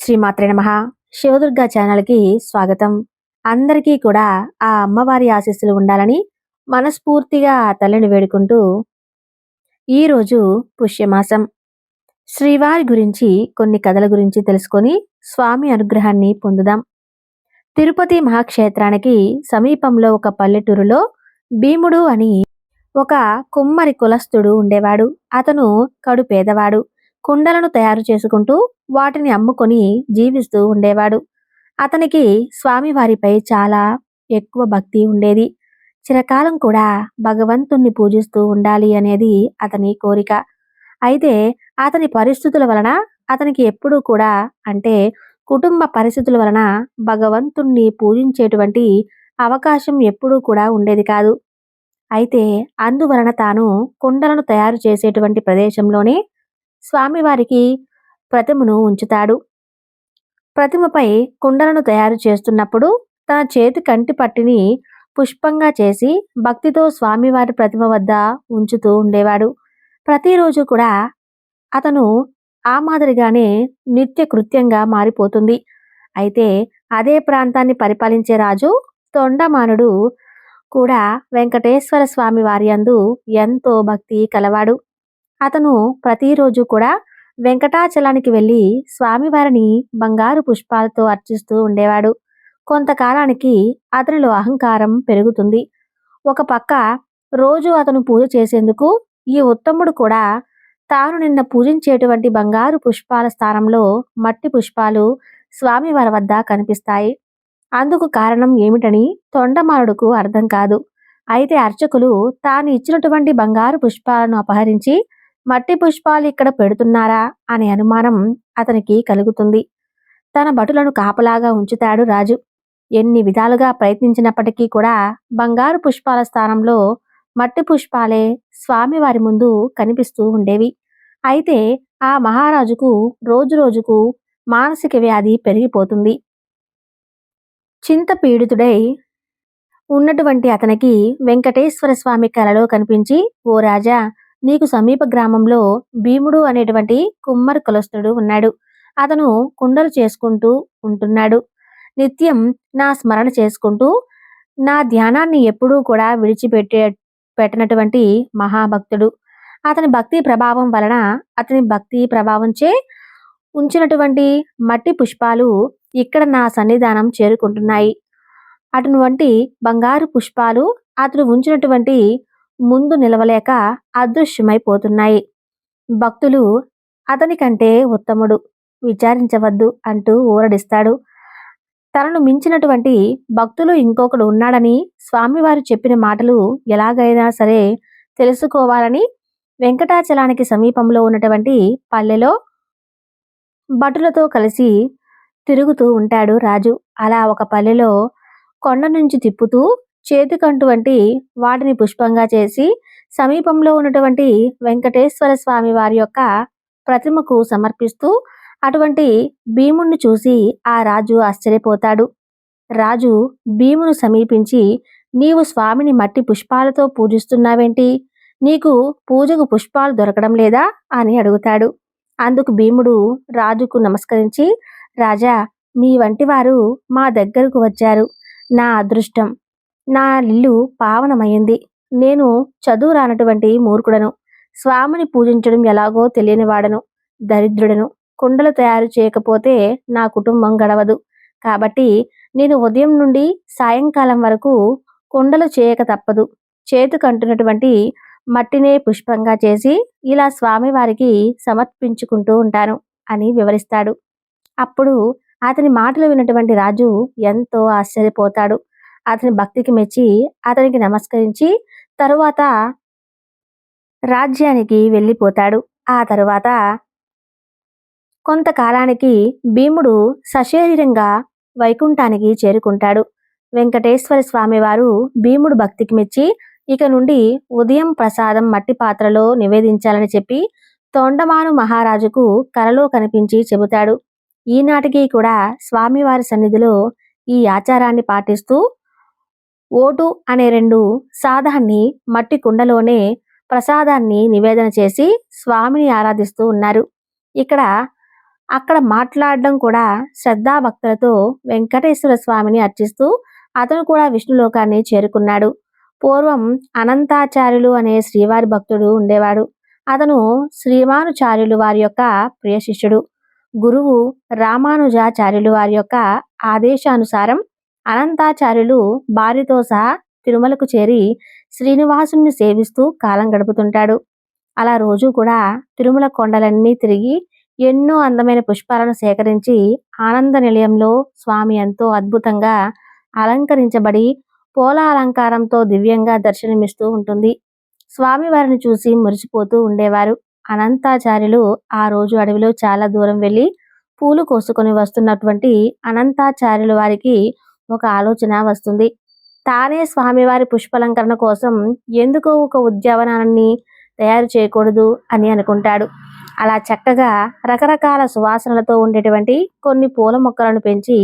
శ్రీమాత్రే నమ. శివదుర్గా ఛానల్కి స్వాగతం. అందరికీ కూడా ఆ అమ్మవారి ఆశీస్సులు ఉండాలని మనస్ఫూర్తిగా తల్లిని వేడుకుంటూ ఈరోజు పుష్యమాసం. శ్రీవారి గురించి కొన్ని కథల గురించి తెలుసుకొని స్వామి అనుగ్రహాన్ని పొందుదాం. తిరుపతి మహాక్షేత్రానికి సమీపంలో ఒక పల్లెటూరులో భీముడు అని ఒక కుమ్మరి కులస్థుడు ఉండేవాడు. అతను కడు పేదవాడు. కుండలను తయారు చేసుకుంటూ వాటిని అమ్ముకొని జీవిస్తూ ఉండేవాడు. అతనికి స్వామివారిపై చాలా ఎక్కువ భక్తి ఉండేది. చిరకాలం కూడా భగవంతుణ్ణి పూజిస్తూ ఉండాలి అనేది అతని కోరిక. అయితే అతని పరిస్థితుల వలన అతనికి ఎప్పుడూ కూడా అంటే కుటుంబ పరిస్థితుల వలన భగవంతుణ్ణి పూజించేటువంటి అవకాశం ఎప్పుడూ కూడా ఉండేది కాదు. అయితే అందువలన తాను కుండలను తయారు చేసేటువంటి ప్రదేశంలోనే స్వామివారికి ప్రతిమను ఉంచుతాడు. ప్రతిమపై కుండలను తయారు చేస్తున్నప్పుడు తన చేతి కంటి పట్టిని పుష్పంగా చేసి భక్తితో స్వామివారి ప్రతిమ వద్ద ఉంచుతూ ఉండేవాడు. ప్రతిరోజు కూడా అతను ఆ మాదిరిగానే నిత్య కృత్యంగా మారిపోతుంది. అయితే అదే ప్రాంతాన్ని పరిపాలించే రాజు తొండమానుడు కూడా వెంకటేశ్వర స్వామి వారి అందు ఎంతో భక్తి కలవాడు. అతను ప్రతిరోజు కూడా వెంకటాచలానికి వెళ్ళి స్వామివారిని బంగారు పుష్పాలతో అర్చిస్తూ ఉండేవాడు. కొంతకాలానికి అతనిలో అహంకారం పెరుగుతుంది. ఒక పక్క రోజు అతను పూజ చేసేందుకు ఈ ఉత్తముడు కూడా తాను నిన్న పూజించేటువంటి బంగారు పుష్పాల స్థానంలో మట్టి పుష్పాలు స్వామివారి వద్ద కనిపిస్తాయి. అందుకు కారణం ఏమిటని తొండమారుడుకు అర్థం కాదు. అయితే అర్చకులు తాను ఇచ్చినటువంటి బంగారు పుష్పాలను అపహరించి మట్టి పుష్పాలు ఇక్కడ పెడుతున్నారా అనే అనుమానం అతనికి కలుగుతుంది. తన భటులను కాపలాగా ఉంచుతాడు రాజు. ఎన్ని విధాలుగా ప్రయత్నించినప్పటికీ కూడా బంగారు పుష్పాల స్థానంలో మట్టి పుష్పాలే స్వామివారి ముందు కనిపిస్తూ ఉండేవి. అయితే ఆ మహారాజుకు రోజు రోజుకు మానసిక వ్యాధి పెరిగిపోతుంది. చింత పీడితుడై ఉన్నటువంటి అతనికి వెంకటేశ్వర స్వామి కలలో కనిపించి ఓ రాజా నీకు సమీప గ్రామంలో భీముడు అనేటువంటి కుమ్మర్ కులస్తుడు ఉన్నాడు. అతను కుండలు చేసుకుంటూ ఉంటున్నాడు. నిత్యం నా స్మరణ చేసుకుంటూ నా ధ్యానాన్ని ఎప్పుడూ కూడా విడిచిపెట్టే పెట్టినటువంటి మహాభక్తుడు. అతని భక్తి ప్రభావం వలన అతని భక్తి ప్రభావంచే ఉంచినటువంటి మట్టి పుష్పాలు ఇక్కడ నా సన్నిధానం చేరుకుంటున్నాయి. అటువంటి బంగారు పుష్పాలు అతను ఉంచినటువంటి ముందు నిలవలేక అదృశ్యమైపోతున్నాయి. భక్తులు అతని కంటే ఉత్తముడు విచారించవద్దు అంటూ ఊరడిస్తాడు. తనను మించినటువంటి భక్తులు ఇంకొకడు ఉన్నాడని స్వామివారు చెప్పిన మాటలు ఎలాగైనా సరే తెలుసుకోవాలని వెంకటాచలానికి సమీపంలో ఉన్నటువంటి పల్లెలో భటులతో కలిసి తిరుగుతూ ఉంటాడు రాజు. అలా ఒక పల్లెలో కొండ నుంచి తిప్పుతూ చేతికంటువంటి వాటిని పుష్పంగా చేసి సమీపంలో ఉన్నటువంటి వెంకటేశ్వర స్వామి వారి యొక్క ప్రతిమకు సమర్పిస్తూ అటువంటి భీముణ్ణి చూసి ఆ రాజు ఆశ్చర్యపోతాడు. రాజు భీమును సమీపించి నీవు స్వామిని మట్టి పుష్పాలతో పూజిస్తున్నావేంటి? నీకు పూజకు పుష్పాలు దొరకడం లేదా? అని అడుగుతాడు. అందుకు భీముడు రాజుకు నమస్కరించి రాజా మీ వంటి వారు మా దగ్గరకు వచ్చారు. నా అదృష్టం. నా ఇల్లు పావనమైంది నేను చదువు రానటువంటి మూర్ఖుడను. స్వామిని పూజించడం ఎలాగో తెలియని వాడను దరిద్రుడను. కుండలు తయారు చేయకపోతే నా కుటుంబం గడవదు. కాబట్టి నేను ఉదయం నుండి సాయంకాలం వరకు కుండలు చేయక తప్పదు. చేతుకంటున్నటువంటి మట్టినే పుష్పంగా చేసి ఇలా స్వామివారికి సమర్పించుకుంటూ ఉంటాను అని వివరిస్తాడు. అప్పుడు అతని మాటలు విన్నటువంటి రాజు ఎంతో ఆశ్చర్యపోతాడు. అతని భక్తికి మెచ్చి అతనికి నమస్కరించి తరువాత రాజ్యానికి వెళ్ళిపోతాడు. ఆ తరువాత కొంతకాలానికి భీముడు సశరీరంగా వైకుంఠానికి చేరుకుంటాడు. వెంకటేశ్వర స్వామివారు భీముడు భక్తికి మెచ్చి ఇక నుండి ఉదయం ప్రసాదం మట్టి పాత్రలో నివేదించాలని చెప్పి తొండమాను మహారాజుకు కలలో కనిపించి చెబుతాడు. ఈనాటికి కూడా స్వామివారి సన్నిధిలో ఈ ఆచారాన్ని పాటిస్తూ ఓటు అనే రెండు సాధాన్ని మట్టి కుండలోనే ప్రసాదాన్ని నివేదన చేసి స్వామిని ఆరాధిస్తూ ఉన్నారు. ఇక్కడ అక్కడ మాట్లాడడం కూడా శ్రద్ధాభక్తులతో వెంకటేశ్వర స్వామిని అర్చిస్తూ అతను కూడా విష్ణులోకాన్ని చేరుకున్నాడు. పూర్వం అనంతాచార్యులు అనే శ్రీవారి భక్తుడు ఉండేవాడు. అతను శ్రీమానుచార్యులు వారి యొక్క ప్రియ శిష్యుడు. గురువు రామానుజాచార్యులు వారి యొక్క ఆదేశానుసారం అనంతాచార్యులు భార్యతో సహా తిరుమలకు చేరి శ్రీనివాసుని సేవిస్తూ కాలం గడుపుతుంటాడు. అలా రోజు కూడా తిరుమల కొండలన్నీ తిరిగి ఎన్నో అందమైన పుష్పాలను సేకరించి ఆనంద నిలయంలో స్వామి ఎంతో అద్భుతంగా అలంకరించబడి పూల అలంకారంతో దివ్యంగా దర్శనమిస్తూ ఉంటుంది. స్వామివారిని చూసి మురిసిపోతూ ఉండేవారు. అనంతాచార్యులు ఆ రోజు అడవిలో చాలా దూరం వెళ్ళి పూలు కోసుకొని వస్తున్నటువంటి అనంతాచార్యులు వారికి ఒక ఆలోచన వస్తుంది. తానే స్వామివారి పుష్పలంకరణ కోసం ఎందుకో ఒక ఉద్యావనాన్ని తయారు చేయకూడదు అని అనుకుంటాడు. అలా చక్కగా రకరకాల సువాసనలతో ఉండేటువంటి కొన్ని పూల మొక్కలను పెంచి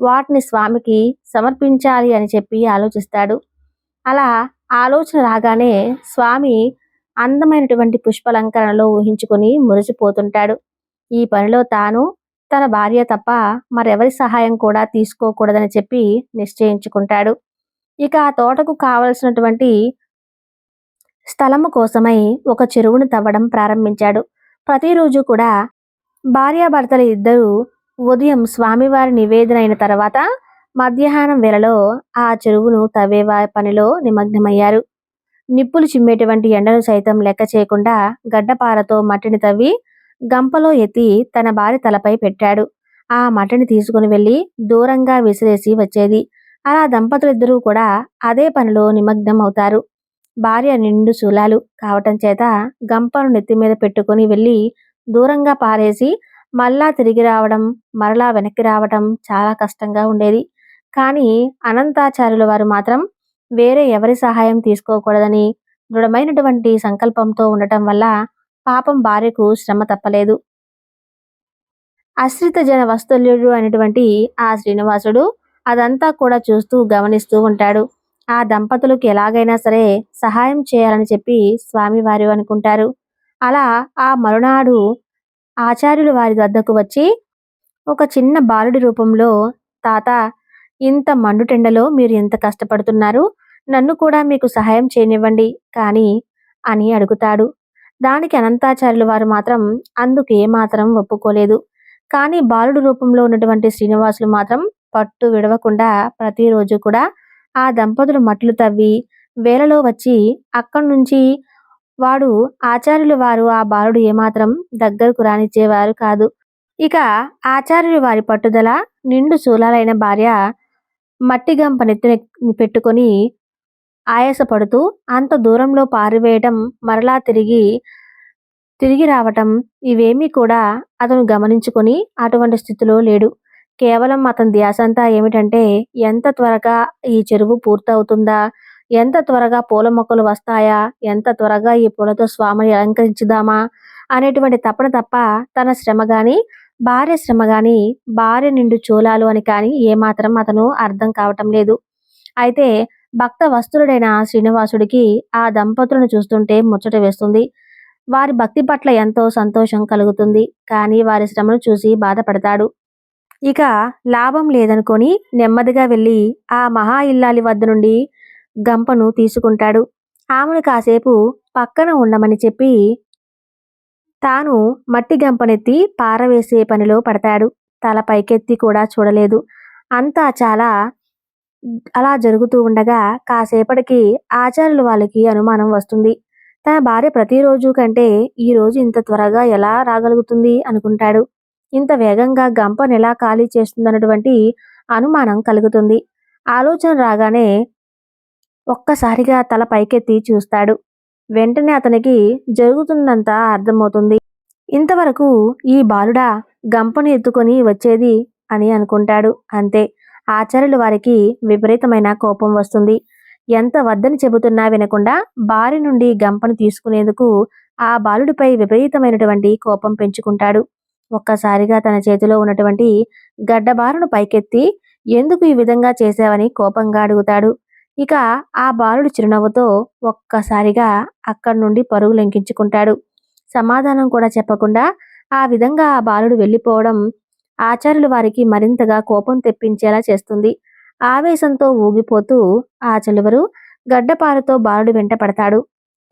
వాటిని స్వామికి సమర్పించాలి అని చెప్పి ఆలోచిస్తాడు. అలా ఆలోచన రాగానే స్వామి అందమైనటువంటి పుష్పలంకరణలో ఊహించుకొని మురిసిపోతుంటాడు. ఈ పనిలో తాను తన భార్య తప్ప మరెవరి సహాయం కూడా తీసుకోకూడదని చెప్పి నిశ్చయించుకుంటాడు. ఇక ఆ తోటకు కావలసినటువంటి స్థలము కోసమై ఒక చెరువును తవ్వడం ప్రారంభించాడు. ప్రతిరోజు కూడా భార్యాభర్తలు ఇద్దరు ఉదయం స్వామివారి నివేదన అయిన తర్వాత మధ్యాహ్నం వేళలో ఆ చెరువును తవ్వే పనిలో నిమగ్నమయ్యారు. నిప్పులు చిమ్మేటువంటి ఎండను సైతం లెక్క చేయకుండా గడ్డపారతో మట్టిని తవ్వి గంపలో ఎత్తి తన భార్య తలపై పెట్టాడు. ఆ మటని తీసుకుని వెళ్ళి దూరంగా విసిరేసి వచ్చేది. అలా దంపతులిద్దరూ కూడా అదే పనిలో నిమగ్నం అవుతారు భార్య నిండు శూలాలు కావటం చేత గంపను నెత్తి మీద పెట్టుకుని వెళ్ళి దూరంగా పారేసి మళ్ళా తిరిగి రావడం మరలా వెనక్కి రావడం చాలా కష్టంగా ఉండేది. కానీ అనంతాచార్యుల వారు మాత్రం వేరే ఎవరి సహాయం తీసుకోకూడదని దృఢమైనటువంటి సంకల్పంతో ఉండటం వల్ల పాపం భార్యకు శ్రమ తప్పలేదు. అశ్రిత జన వస్తుల్యుడు అనేటువంటి ఆ శ్రీనివాసుడు అదంతా కూడా చూస్తూ గమనిస్తూ ఉంటాడు. ఆ దంపతులకు ఎలాగైనా సరే సహాయం చేయాలని చెప్పి స్వామివారు అనుకుంటారు. అలా ఆ మరునాడు ఆచార్యులు వారి వద్దకు వచ్చి ఒక చిన్న బాలుడి రూపంలో తాత ఇంత మండుటెండలో మీరు ఎంత కష్టపడుతున్నారు. నన్ను కూడా మీకు సహాయం చేయనివ్వండి. కానీ అని అడుగుతాడు. దానికి అనంతాచార్యులు వారు మాత్రం అందుకు ఏమాత్రం ఒప్పుకోలేదు. కానీ బాలుడు రూపంలో ఉన్నటువంటి శ్రీనివాసులు మాత్రం పట్టు విడవకుండా ప్రతిరోజు కూడా ఆ దంపతులు మట్లు తవ్వి వేలలో వచ్చి అక్కడి నుంచి వాడు ఆచార్యులు వారు ఆ బాలుడు ఏమాత్రం దగ్గరకు రానిచ్చేవారు కాదు. ఇక ఆచార్యులు వారి పట్టుదల నిండు శూలాలైన భార్య మట్టి గంప నెత్తిన పెట్టుకొని ఆయాసపడుతూ అంత దూరంలో పారివేయటం మరలా తిరిగి తిరిగి రావటం ఇవేమీ కూడా అతను గమనించుకొని అటువంటి స్థితిలో లేడు. కేవలం అతని ధ్యాస అంతా ఏమిటంటే ఎంత త్వరగా ఈ చెరువు పూర్తవుతుందా ఎంత త్వరగా పూల మొక్కలు వస్తాయా ఎంత త్వరగా ఈ పూలతో స్వామిని అలంకరించుదామా అనేటువంటి తపన తప్ప తన శ్రమ గాని భార్య శ్రమ గాని భార్య నిండు చూలాలు అని కానీ ఏమాత్రం అతను అర్థం కావటం లేదు. అయితే భక్త వస్తుడైన శ్రీనివాసుడికి ఆ దంపతులను చూస్తుంటే ముచ్చట వేస్తుంది. వారి భక్తి పట్ల ఎంతో సంతోషం కలుగుతుంది. కానీ వారి శ్రమను చూసి బాధపడతాడు. ఇక లాభం లేదనుకొని నెమ్మదిగా వెళ్ళి ఆ మహా ఇల్లాలి వద్ద నుండి గంపను తీసుకుంటాడు. ఆమెను కాసేపు పక్కన ఉండమని చెప్పి తాను మట్టి గంపనెత్తి పారవేసే పనిలో పడతాడు. తల పైకెత్తి కూడా చూడలేదు. అంతా చాలా అలా జరుగుతూ ఉండగా కాసేపటికి ఆచార్యులు వాళ్ళకి అనుమానం వస్తుంది. తన భార్య ప్రతిరోజు కంటే ఈ రోజు ఇంత త్వరగా ఎలా రాగలుగుతుంది అనుకుంటాడు. ఇంత వేగంగా గంపను ఎలా ఖాళీ చేస్తుందన్నటువంటి అనుమానం కలుగుతుంది. ఆలోచన రాగానే ఒక్కసారిగా తల పైకెత్తి చూస్తాడు. వెంటనే అతనికి జరుగుతున్నంత అర్థమవుతుంది. ఇంతవరకు ఈ బాలుడా గంపను ఎత్తుకొని వచ్చేది అని అనుకుంటాడు. అంతే. ఆచార్యులు వారికి విపరీతమైన కోపం వస్తుంది. ఎంత వద్దని చెబుతున్నా వినకుండా భార్య నుండి గంపను తీసుకునేందుకు ఆ బాలుడిపై విపరీతమైనటువంటి కోపం పెంచుకుంటాడు. ఒక్కసారిగా తన చేతిలో ఉన్నటువంటి గడ్డబారును పైకెత్తి ఎందుకు ఈ విధంగా చేశావని కోపంగా అడుగుతాడు ఇక ఆ బాలుడు చిరునవ్వుతో ఒక్కసారిగా అక్కడి నుండి పరుగు లెంకించుకుంటాడు. సమాధానం కూడా చెప్పకుండా ఆ విధంగా ఆ బాలుడు వెళ్ళిపోవడం ఆచార్యులు వారికి మరింతగా కోపం తెప్పించేలా చేస్తుంది. ఆవేశంతో ఊగిపోతూ ఆ చలువరు గడ్డపారతో బాలుడు వెంట పడతాడు.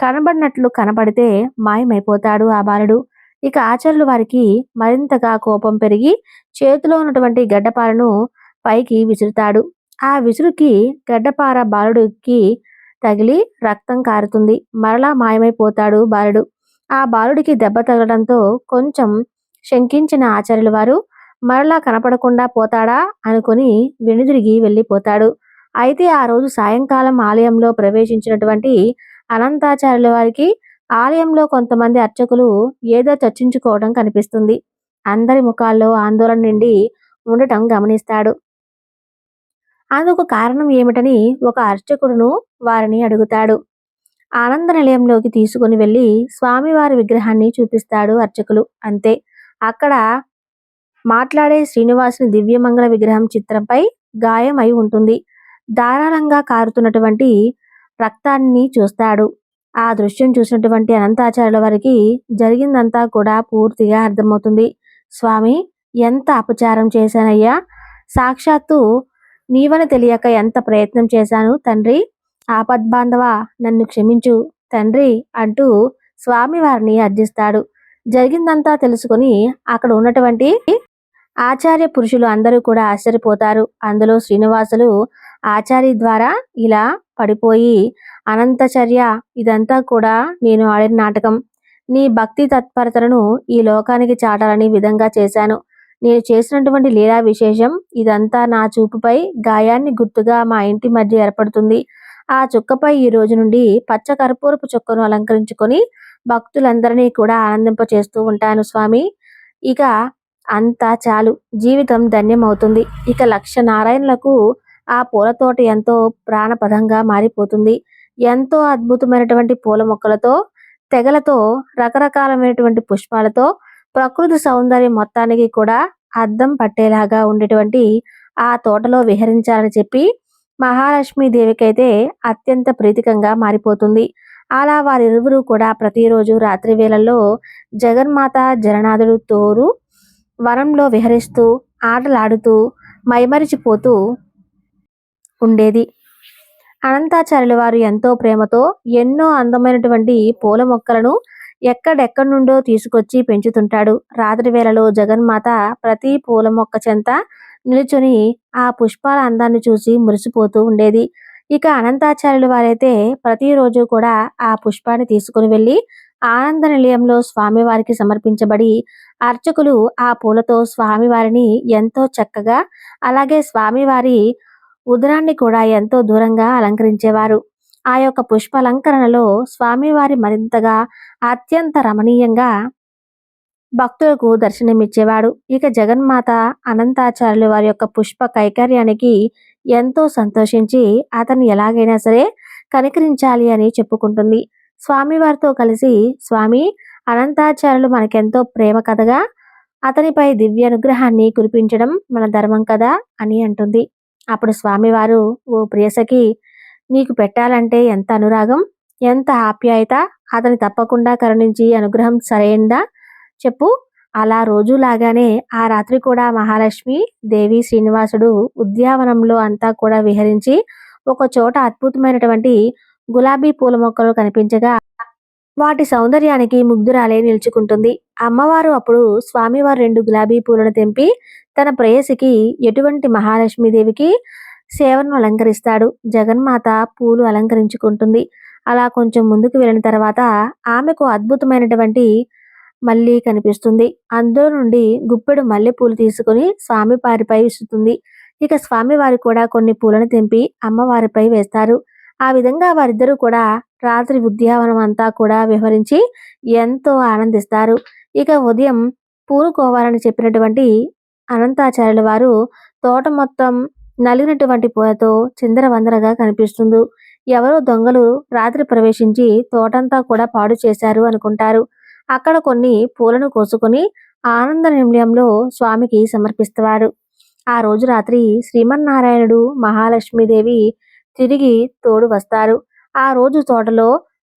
కనబడినట్లు కనబడితే మాయమైపోతాడు ఆ బాలుడు. ఇక ఆచార్యులు వారికి మరింతగా కోపం పెరిగి చేతిలో ఉన్నటువంటి గడ్డపారను పైకి విసురుతాడు. ఆ విసురుకి గడ్డపార బాలుడికి తగిలి రక్తం కారుతుంది. మరలా మాయమైపోతాడు బాలుడు. ఆ బాలుడికి దెబ్బ తగలడంతో కొంచెం శంకించిన ఆచార్యుల వారు మరలా కనపడకుండా పోతాడా అనుకుని వెనుదిరిగి వెళ్ళిపోతాడు. అయితే ఆ రోజు సాయంకాలం ఆలయంలో ప్రవేశించినటువంటి అనంతాచార్యుల వారికి ఆలయంలో కొంతమంది అర్చకులు ఏదో చర్చించుకోవడం కనిపిస్తుంది. అందరి ముఖాల్లో ఆందోళన నిండి ఉండటం గమనిస్తాడు. అందుకు కారణం ఏమిటని ఒక అర్చకుడును వారిని అడుగుతాడు. ఆనంద నిలయంలోకి తీసుకుని వెళ్ళి స్వామివారి విగ్రహాన్ని చూపిస్తాడు అర్చకులు. అంతే. అక్కడ మాట్లాడే శ్రీనివాసుని దివ్యమంగళ విగ్రహం చిత్రంపై గాయం అయి ఉంటుంది. ధారాళంగా కారుతున్నటువంటి రక్తాన్ని చూస్తాడు. ఆ దృశ్యం చూసినటువంటి అనంతాచార్యుల వారికి జరిగిందంతా కూడా పూర్తిగా అర్థమవుతుంది. స్వామి ఎంత అపచారం చేశానయ్యా! సాక్షాత్తు నీవని తెలియక ఎంత ప్రయత్నం చేశాను. తండ్రి ఆపద్బాంధవ నన్ను క్షమించు. తండ్రి అంటూ స్వామి వారిని అర్జిస్తాడు. జరిగిందంతా తెలుసుకొని అక్కడ ఉన్నటువంటి ఆచార్య పురుషులు అందరూ కూడా ఆశ్చర్యపోతారు. అందులో శ్రీనివాసులు ఆచార్య ద్వారా ఇలా పడిపోయి అనంతచర్య ఇదంతా కూడా నేను ఆడిన నాటకం. నీ భక్తి తత్పరతలను ఈ లోకానికి చాటాలని విధంగా చేశాను. నేను చేసినటువంటి లీలా విశేషం ఇదంతా నా చూపుపై గాయాన్ని గుర్తుగా మా ఇంటి మధ్య ఏర్పడుతుంది. ఆ చుక్కపై ఈ రోజు నుండి పచ్చ కర్పూరపు చుక్కను అలంకరించుకొని భక్తులందరినీ కూడా ఆనందింప చేస్తూ ఉంటాను స్వామి. ఇక అంతా చాలు. జీవితం ధన్యమవుతుంది. ఇక లక్ష నారాయణులకు ఆ పూల తోట ఎంతో ప్రాణపదంగా మారిపోతుంది. ఎంతో అద్భుతమైనటువంటి పూల మొక్కలతో తెగలతో రకరకాలమైనటువంటి పుష్పాలతో ప్రకృతి సౌందర్యం మొత్తానికి కూడా అద్దం పట్టేలాగా ఉండేటువంటి ఆ తోటలో విహరించాలని చెప్పి మహాలక్ష్మి దేవికైతే అత్యంత ప్రీతికంగా మారిపోతుంది. అలా వారిరువురు కూడా ప్రతిరోజు రాత్రి వేళల్లో జగన్మాత జగన్నాథుడు తోరు వనంలో విహరిస్తూ ఆటలాడుతూ మైమరిచిపోతూ ఉండేది. అనంతాచార్యుల వారు ఎంతో ప్రేమతో ఎన్నో అందమైనటువంటి పూల మొక్కలను ఎక్కడెక్కడి నుండో తీసుకొచ్చి పెంచుతుంటాడు. రాత్రి వేళలో జగన్మాత ప్రతి పూల మొక్క చెంత నిలుచుని ఆ పుష్పాల అందాన్ని చూసి మురిసిపోతూ ఉండేది. ఇక అనంతాచార్యుల వారైతే ప్రతిరోజు కూడా ఆ పుష్పాన్ని తీసుకుని వెళ్ళి ఆనంద నిలయంలో స్వామివారికి సమర్పించబడి అర్చకులు ఆ పూలతో స్వామివారిని ఎంతో చక్కగా అలాగే స్వామివారి ఉదరాన్ని కూడా ఎంతో దూరంగా అలంకరించేవారు. ఆ యొక్క పుష్పాలంకరణలో స్వామివారి మరింతగా అత్యంత రమణీయంగా భక్తులకు దర్శనమిచ్చేవాడు. ఇక జగన్మాత అనంతాచార్యులు వారి యొక్క పుష్ప కైకర్యానికి ఎంతో సంతోషించి అతన్ని ఎలాగైనా సరే కనికరించాలి అని చెప్పుకుంటుంది. స్వామివారితో కలిసి స్వామి అనంతాచార్యులు మనకెంతో ప్రేమ కథగా అతనిపై దివ్య అనుగ్రహాన్ని కురిపించడం మన ధర్మం కదా అని అంటుంది. అప్పుడు స్వామివారు ఓ ప్రియసకి నీకు పెట్టాలంటే ఎంత అనురాగం ఎంత ఆప్యాయత అతని తప్పకుండా కరుణించి అనుగ్రహం సరైందా? చెప్పు. అలా రోజులాగానే ఆ రాత్రి కూడా మహాలక్ష్మి దేవి శ్రీనివాసుడు ఉద్యావనంలో అంతా కూడా విహరించి ఒక చోట అద్భుతమైనటువంటి గులాబీ పూల మొక్కలు కనిపించగా వాటి సౌందర్యానికి ముగ్ధురాలే నిలుచుకుంటుంది. అమ్మవారు అప్పుడు స్వామివారు రెండు గులాబీ పూలను తెంపి తన ప్రేయసికి ఎటువంటి మహాలక్ష్మీదేవికి సేవను అలంకరిస్తాడు. జగన్మాత పూలు అలంకరించుకుంటుంది. అలా కొంచెం ముందుకు వెళ్ళిన తర్వాత ఆమెకు అద్భుతమైనటువంటి మళ్ళీ కనిపిస్తుంది. అందులో నుండి గుప్పెడు మల్లెపూలు తీసుకుని స్వామి వారిపై విసురుతుంది. ఇక స్వామివారు కూడా కొన్ని పూలను తెంపి అమ్మవారిపై వేస్తారు. ఆ విధంగా వారిద్దరూ కూడా రాత్రి ఉద్యావనం అంతా కూడా వివరించి ఎంతో ఆనందిస్తారు. ఇక ఉదయం పూనుకోవాలని చెప్పినటువంటి అనంతాచార్యుల వారు తోట మొత్తం నలిగినటువంటి పూలతో చిందరవందరగా కనిపిస్తుంది. ఎవరో దొంగలు రాత్రి ప్రవేశించి తోటంతా కూడా పాడు చేశారు అనుకుంటారు. అక్కడ కొన్ని పూలను కోసుకొని ఆనంద నిలయంలో స్వామికి సమర్పిస్తారు. ఆ రోజు రాత్రి శ్రీమన్నారాయణుడు మహాలక్ష్మీదేవి తిరిగి తోడు వస్తారు. ఆ రోజు తోటలో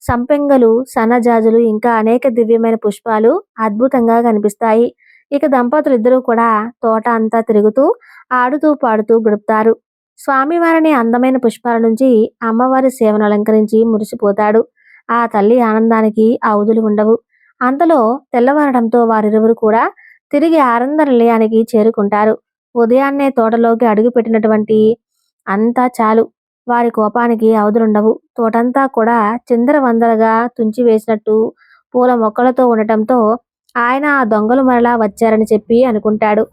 సంపెంగలు సన్నజాజులు ఇంకా అనేక దివ్యమైన పుష్పాలు అద్భుతంగా కనిపిస్తాయి. ఇక దంపతులు ఇద్దరూ కూడా తోట అంతా తిరుగుతూ ఆడుతూ పాడుతూ గడుపుతారు. స్వామివారిని అందమైన పుష్పాల నుంచి అమ్మవారి సేవను అలంకరించి మురిసిపోతాడు. ఆ తల్లి ఆనందానికి అవధులు ఉండవు. అంతలో తెల్లవారడంతో వారిరువురు కూడా తిరిగి ఆనంద నిలయానికి చేరుకుంటారు. ఉదయాన్నే తోటలోకి అడుగుపెట్టినటువంటి అంతా చాలు. వారి కోపానికి అవధులుండవు. తోటంతా కూడా చిందరవందరగా తుంచి వేసినట్టు పూల మొక్కలతో ఉండటంతో ఆయన ఆ దొంగలు మరలా వచ్చారని చెప్పి అనుకుంటాడు.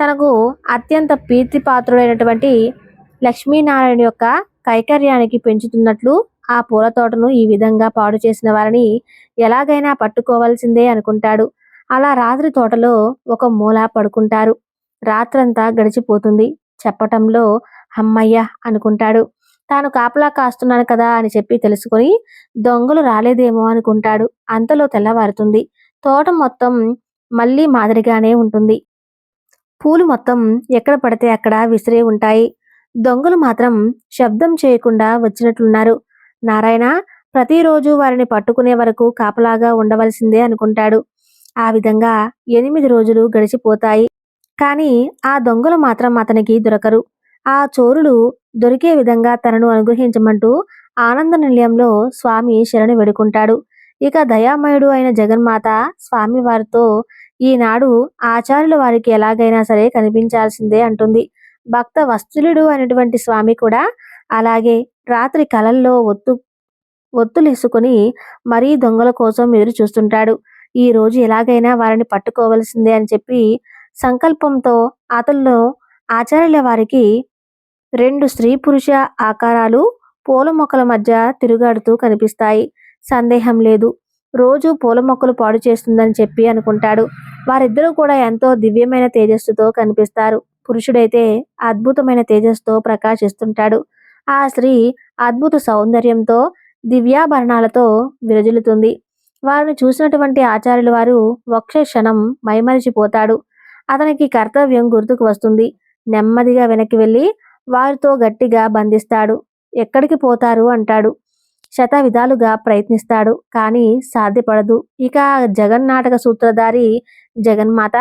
తనకు అత్యంత ప్రీతిపాత్రుడైనటువంటి లక్ష్మీనారాయణ యొక్క కైకర్యానికి పెంచుతున్నట్లు ఆ పూల తోటను ఈ విధంగా పాడు చేసిన వారిని ఎలాగైనా పట్టుకోవాల్సిందే అనుకుంటాడు. అలా రాత్రి తోటలో ఒక మూల పడుకుంటారు. రాత్రంతా గడిచిపోతుంది. చెప్పటంలో అమ్మయ్య అనుకుంటాడు. తాను కాపలా కాస్తున్నాను కదా అని చెప్పి తెలుసుకొని దొంగలు రాలేదేమో అనుకుంటాడు. అంతలో తెల్లవారుతుంది. తోట మొత్తం మళ్ళీ మాదిరిగానే ఉంటుంది. పూలు మొత్తం ఎక్కడ పడితే అక్కడ విసిరే ఉంటాయి. దొంగలు మాత్రం శబ్దం చేయకుండా వచ్చినట్లున్నారు. నారాయణ ప్రతిరోజు వారిని పట్టుకునే వరకు కాపలాగా ఉండవలసిందే అనుకుంటాడు. ఆ విధంగా ఎనిమిది రోజులు గడిచిపోతాయి. కానీ ఆ దొంగలు మాత్రం అతనికి దొరకరు. ఆ చోరులు దొరికే విధంగా తనను అనుగ్రహించమంటూ ఆనంద నిలయంలో స్వామి శరణి వేడుకుంటాడు. ఇక దయామయుడు అయిన జగన్మాత స్వామి వారితో ఈనాడు ఆచార్యుల వారికి ఎలాగైనా సరే కనిపించాల్సిందే అంటుంది. భక్త వస్తులుడు అనేటువంటి స్వామి కూడా అలాగే రాత్రి కలల్లో ఒత్తు ఒత్తులేసుకుని మరీ దొంగల కోసం ఎదురు చూస్తుంటాడు. ఈ రోజు ఎలాగైనా వారిని పట్టుకోవలసిందే అని చెప్పి సంకల్పంతో అతను ఆచార్యుల వారికి రెండు స్త్రీ పురుష ఆకారాలు పూల మొక్కల మధ్య తిరుగాడుతూ కనిపిస్తాయి. సందేహం లేదు. రోజు పూల మొక్కలు పాడు చేస్తుందని చెప్పి అనుకుంటాడు. వారిద్దరూ కూడా ఎంతో దివ్యమైన తేజస్సుతో కనిపిస్తారు. పురుషుడైతే అద్భుతమైన తేజస్సుతో ప్రకాశిస్తుంటాడు. ఆ స్త్రీ అద్భుత సౌందర్యంతో దివ్యాభరణాలతో విరజిల్లుతుంది. వారిని చూసినటువంటి ఆచార్యుల వారు ఒక్క క్షణం మైమరిచిపోతాడు. అతనికి కర్తవ్యం గుర్తుకు వస్తుంది. నెమ్మదిగా వెనక్కి వెళ్ళి వారితో గట్టిగా బంధిస్తాడు. ఎక్కడికి పోతారు అంటాడు. శత విధాలుగా ప్రయత్నిస్తాడు కానీ సాధ్యపడదు. ఇక జగన్ నాటక సూత్రధారి జగన్మాత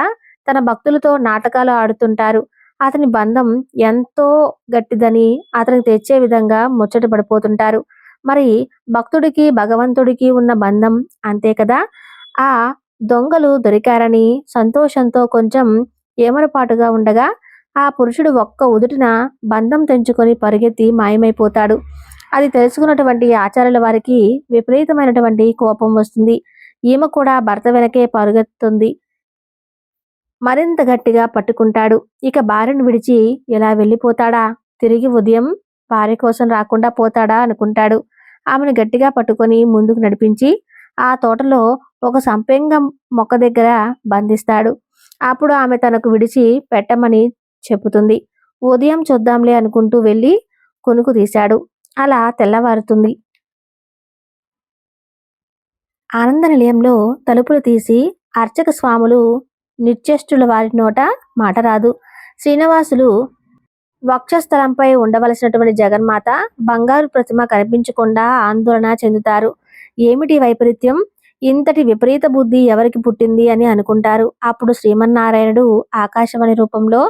తన భక్తులతో నాటకాలు ఆడుతుంటారు. అతని బంధం ఎంతో గట్టిదని అతనికి తెచ్చే విధంగా ముచ్చట పడిపోతుంటారు. మరి భక్తుడికి భగవంతుడికి ఉన్న బంధం అంతే కదా? ఆ దొంగలు దొరికారని సంతోషంతో కొంచెం ఏమరపాటుగా ఉండగా ఆ పురుషుడు ఒక్క ఉదుటిన బంధం తెంచుకొని పరిగెత్తి మాయమైపోతాడు. అది తెలుసుకున్నటువంటి ఆచార్యుల వారికి విపరీతమైనటువంటి కోపం వస్తుంది. ఈమె కూడా భర్త వెనకే పరుగెత్తుంది. మరింత గట్టిగా పట్టుకుంటాడు. ఇక భార్యను విడిచి ఎలా వెళ్ళిపోతాడా? తిరిగి ఉదయం భార్య కోసం రాకుండా పోతాడా అనుకుంటాడు. ఆమెను గట్టిగా పట్టుకొని ముందుకు నడిపించి ఆ తోటలో ఒక సంపెంగం మొక్క దగ్గర బంధిస్తాడు. అప్పుడు ఆమె తనకు విడిచి పెట్టమని చెబుతుంది. ఉదయం చూద్దాంలే అనుకుంటూ వెళ్ళి కొనుకు తీశాడు. అలా తెల్లవారుతుంది. ఆనంద నిలయంలో తలుపులు తీసి అర్చక స్వాములు నిత్యష్టుల వారి నోట మాట రాదు. శ్రీనివాసులు వక్షస్థలంపై ఉండవలసినటువంటి జగన్మాత బంగారు ప్రతిమ కనిపించకుండా ఆందోళన చెందుతారు. ఏమిటి వైపరీత్యం? ఇంతటి విపరీత బుద్ధి ఎవరికి పుట్టింది అని అనుకుంటారు. అప్పుడు శ్రీమన్నారాయణుడు ఆకాశవాణి రూపంలో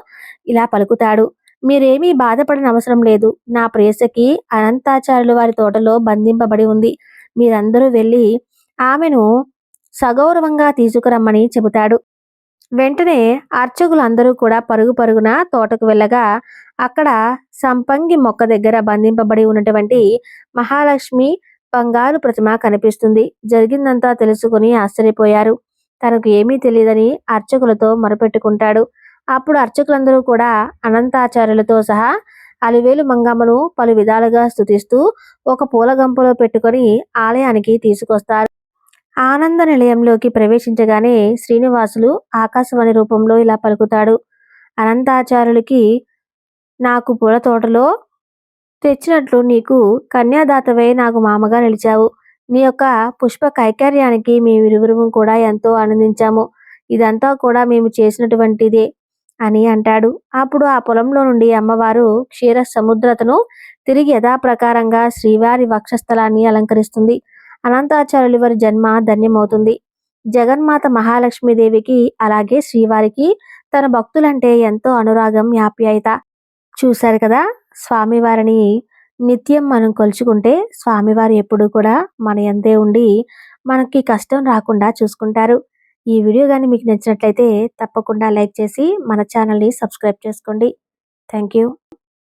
ఇలా పలుకుతాడు. మీరేమీ బాధపడిన అవసరం లేదు. నా ప్రేసకి అనంతాచార్యులు వారి తోటలో బంధింపబడి ఉంది. మీరందరూ వెళ్ళి ఆమెను సగౌరవంగా తీసుకురమ్మని చెబుతాడు. వెంటనే అర్చకులందరూ కూడా పరుగు పరుగున తోటకు వెళ్ళగా అక్కడ సంపంగి మొక్క దగ్గర బంధింపబడి ఉన్నటువంటి మహాలక్ష్మి బంగారు ప్రతిమ కనిపిస్తుంది. జరిగిందంతా తెలుసుకుని ఆశ్చర్యపోయారు. తనకు ఏమీ తెలియదని అర్చకులతో మొరపెట్టుకుంటాడు. అప్పుడు అర్చకులందరూ కూడా అనంతాచార్యులతో సహా అలివేలు మంగమ్మను పలు విధాలుగా స్థుతిస్తూ ఒక పూల గంపలో పెట్టుకొని ఆలయానికి తీసుకొస్తారు. ఆనంద నిలయంలోకి ప్రవేశించగానే శ్రీనివాసులు ఆకాశవాణి రూపంలో ఇలా పలుకుతాడు. అనంతాచార్యులకి నాకు పూల తోటలో తెచ్చినట్లు నీకు కన్యాదాతవై నాకు మామగా నిలిచావు. నీ యొక్క పుష్ప కైకర్యానికి మేమిరువురు కూడా ఎంతో ఆనందించాము. ఇదంతా కూడా మేము చేసినటువంటిదే అని అంటాడు. అప్పుడు ఆ పొలంలో నుండి అమ్మవారు క్షీర సముద్రతను తిరిగి యథాప్రకారంగా శ్రీవారి వక్షస్థలాన్ని అలంకరిస్తుంది. అనంతాచార్యులు వారి జన్మ ధన్యమవుతుంది. జగన్మాత మహాలక్ష్మీదేవికి అలాగే శ్రీవారికి తన భక్తులంటే ఎంతో అనురాగం ఆప్యాయత. చూశారు కదా? స్వామివారిని నిత్యం మనం కొలుచుకుంటే స్వామివారు ఎప్పుడు కూడా మన ఎంతే ఉండి మనకి కష్టం రాకుండా చూసుకుంటారు. ఈ వీడియో కానీ మీకు నచ్చినట్లయితే తప్పకుండా లైక్ చేసి మన ఛానల్ని సబ్స్క్రైబ్ చేసుకోండి. Thank you.